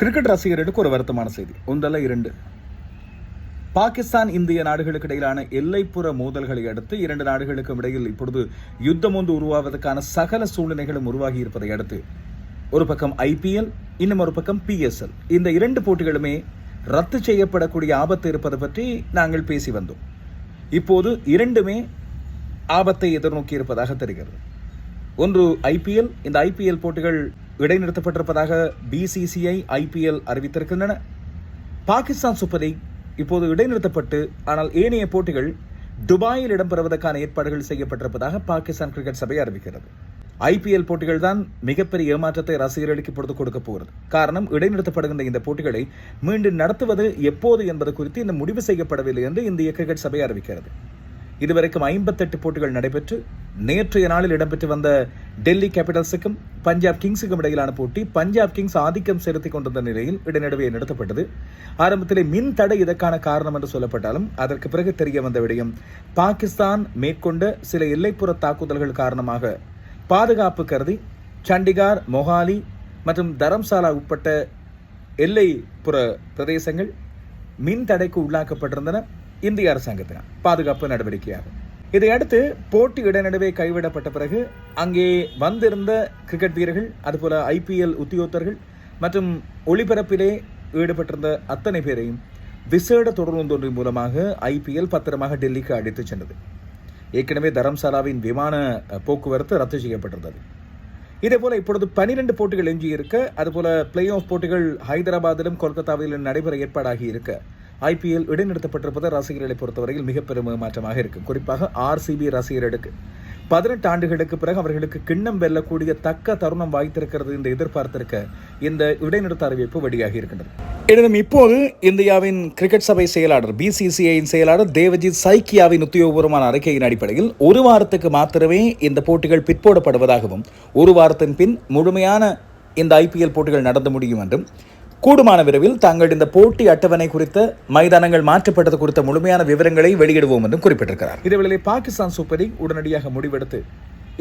Cricket ரசிகர்களுக்கு ஒரு வருத்தமான செய்தி. ஒன்றல்ல இரண்டு. பாகிஸ்தான் இந்திய நாடுகளுக்கு இடையிலான எல்லைப்புற மோதல்களை அடுத்து இரண்டு நாடுகளுக்கும் இடையில் இப்பொழுது யுத்தம் ஒன்று உருவாவதற்கான சகல சூழ்நிலைகளும் உருவாகி இருப்பதை அடுத்து ஒரு பக்கம் ஐபிஎல் இன்னும் ஒரு பக்கம் பிஎஸ்எல் இந்த இரண்டு போட்டிகளுமே ரத்து செய்யப்படக்கூடிய ஆபத்து இருப்பது பற்றி நாங்கள் பேசி வந்தோம். இப்போது இரண்டுமே ஆபத்தை எதிர்நோக்கி இருப்பதாக தெரிகிறது. ஒன்று ஐபிஎல் இந்த ஐபிஎல் போட்டிகள் இடைநிறுத்தப்பட்டிருப்பதாக பிசிசிஐ ஐபிஎல் அறிவித்திருக்கின்றன. பாகிஸ்தான் சூப்பர் லீக் இப்போது இடைநிறுத்தப்பட்டு ஆனால் ஏனைய போட்டிகள் துபாயில் இடம்பெறுவதற்கான ஏற்பாடுகள் செய்யப்பட்டிருப்பதாக பாகிஸ்தான் கிரிக்கெட் சபை அறிவிக்கிறது. ஐபிஎல் போட்டிகள் தான் மிகப்பெரிய ஏமாற்றத்தை ரசிகர்களுக்கு பொறுத்து கொடுக்க போகிறது. காரணம் இடைநிறுத்தப்படுகின்ற இந்த போட்டிகளை மீண்டும் நடத்துவது எப்போது என்பது குறித்து இந்த முடிவு செய்யப்படவில்லை என்று இந்திய கிரிக்கெட் சபை அறிவிக்கிறது. இதுவரைக்கும் ஐம்பத்தெட்டு போட்டிகள் நடைபெற்று நேற்றைய நாளில் இடம்பெற்று வந்த டெல்லி கேபிட்டல்ஸுக்கும் பஞ்சாப் கிங்ஸுக்கும் இடையிலான போட்டி பஞ்சாப் கிங்ஸ் ஆதிக்கம் செலுத்திக் கொண்டிருந்த நிலையில் இடைநடுவே நடத்தப்பட்டது ஆரம்பத்திலே மின் தடை இதற்கான காரணம் என்று சொல்லப்பட்டாலும் அதற்கு பிறகு தெரிய வந்த விடயம் பாகிஸ்தான் மேற்கொண்ட சில எல்லைப்புற தாக்குதல்கள் காரணமாக பாதுகாப்பு கருதி சண்டிகார் மொஹாலி மற்றும் தரம்சாலா உட்பட்ட எல்லைப்புற பிரதேசங்கள் மின் தடைக்கு உள்ளாக்கப்பட்டிருந்தன. இந்திய அரசாங்கத்தினால் பாதுகாப்பு நடவடிக்கையாகும். இதையடுத்து போட்டி இடைநடுவே கைவிடப்பட்ட பிறகு அங்கே வந்திருந்த கிரிக்கெட் வீரர்கள் அதுபோல ஐபிஎல் உத்தியோகத்தர்கள் மற்றும் ஒளிபரப்பிலே ஈடுபட்டிருந்த அத்தனை பேரையும் விசேட தொடர்ந்தொன்றின் மூலமாக ஐபிஎல் பத்திரமாக டெல்லிக்கு அழைத்துச் சென்றது. ஏற்கனவே தரம்சாலாவின் விமான போக்குவரத்து ரத்து செய்யப்பட்டிருந்தது. இதே போல இப்பொழுது பனிரெண்டு போட்டிகள் எஞ்சி இருக்க அதுபோல பிளே ஆஃப் போட்டிகள் ஹைதராபாத்திலும் கொல்கத்தாவிலும் நடைபெற ஏற்பாடாகி இருக்க ஐபிஎல் இடைநிறுத்தப்பட்டிருப்பது ரசிகர்களை பொறுத்தவரையில் மிக பெரும் இருக்கும். குறிப்பாக ஆர்சிபி ரசிகர்களுக்கு. பதினெட்டு ஆண்டுகளுக்கு பிறகு அவர்களுக்கு கிண்ணம் வெல்லக்கூடிய தக்க தருணம் வாய்த்திருக்கிறது என்று எதிர்பார்த்திருக்க இந்த இடைநிறுத்த அறிவிப்பு வெளியாகி இருக்கின்றது. எனினும் இப்போது இந்தியாவின் கிரிக்கெட் சபை செயலாளர் பிசிசிஐயின் செயலாளர் தேவஜித் சைக்கியாவின் உத்தியோகபூர்வமான அறிக்கையின் அடிப்படையில் ஒரு வாரத்துக்கு மாத்திரமே இந்த போட்டிகள் பிற்போடப்படுவதாகவும் ஒரு வாரத்தின் பின் முழுமையான இந்த ஐபிஎல் போட்டிகள் நடந்து முடியும் என்றும் கூடுமான விரைவில் தாங்கள் இந்த போட்டி அட்டவணை குறித்த மைதானங்கள் மாற்றப்பட்டது குறித்த முழுமையான விவரங்களை வெளியிடுவோம் என்றும் குறிப்பிட்டிருக்கிறார். இதேவேளை பாகிஸ்தான் சூப்பர் லீக் உடனடியாக முடிவெடுத்து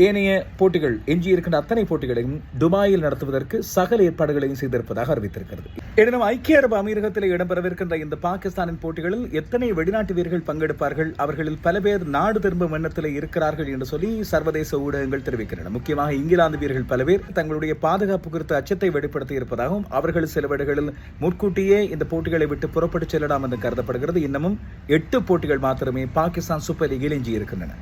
ஏனைய போட்டிகள் எஞ்சியிருக்கின்ற அத்தனை போட்டிகளையும் துபாயில் நடத்துவதற்கு சகல ஏற்பாடுகளையும் செய்திருப்பதாக அறிவித்திருக்கிறது. எனினும் ஐக்கிய அரபு அமீரகத்தில் இடம்பெறவிருக்கின்ற இந்த பாகிஸ்தானின் போட்டிகளில் எத்தனை வெளிநாட்டு வீரர்கள் பங்கெடுப்பார்கள் அவர்களில் பல பேர் நாடு திரும்பும் எண்ணத்தில் இருக்கிறார்கள் என்று சொல்லி சர்வதேச ஊடகங்கள் தெரிவிக்கின்றன. முக்கியமாக இங்கிலாந்து வீரர்கள் பல பேர் தங்களுடைய பாதுகாப்பு குறித்த அச்சத்தை வெளிப்படுத்தி இருப்பதாகவும் அவர்கள் சில வீடுகளில் முன்கூட்டியே இந்த போட்டிகளை விட்டு புறப்பட்டு செல்லலாம் என்று கருதப்படுகிறது. இன்னமும் எட்டு போட்டிகள் மாத்திரமே பாகிஸ்தான் சூப்பர் லீகில் எஞ்சியிருக்கின்றன.